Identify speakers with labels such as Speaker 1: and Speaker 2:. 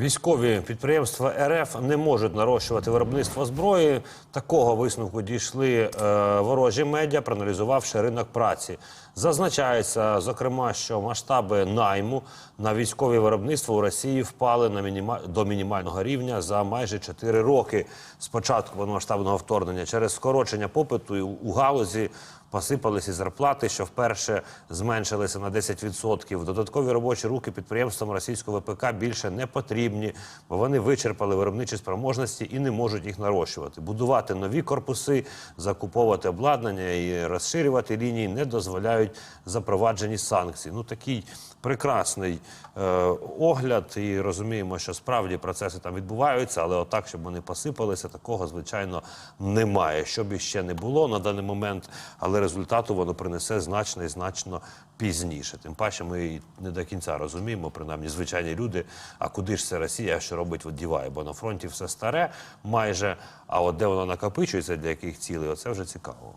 Speaker 1: Військові підприємства РФ не можуть нарощувати виробництво зброї. Такого висновку дійшли е, ворожі медіа, проаналізувавши ринок праці. Зазначається, зокрема, що масштаби найму на військове виробництво у Росії впали на мініма... до мінімального рівня за майже 4 роки з початку повномасштабного вторгнення через скорочення попиту у галузі. Посипалися зарплати, що вперше зменшилися на 10%. Додаткові робочі руки підприємствам російського ВПК більше не потрібні, бо вони вичерпали виробничі спроможності і не можуть їх нарощувати. Будувати нові корпуси, закуповувати обладнання і розширювати лінії не дозволяють запроваджені санкції. Ну такий прекрасний е, огляд, і розуміємо, що справді процеси там відбуваються, але отак, щоб вони посипалися, такого звичайно немає. Щоб іще не було на даний момент, але результату воно принесе значно і значно пізніше. Тим паче, ми не до кінця розуміємо, принаймні звичайні люди. А куди ж це Росія, що робить, от діває? Бо на фронті все старе майже. А от де воно накопичується, для яких цілей, оце вже цікаво.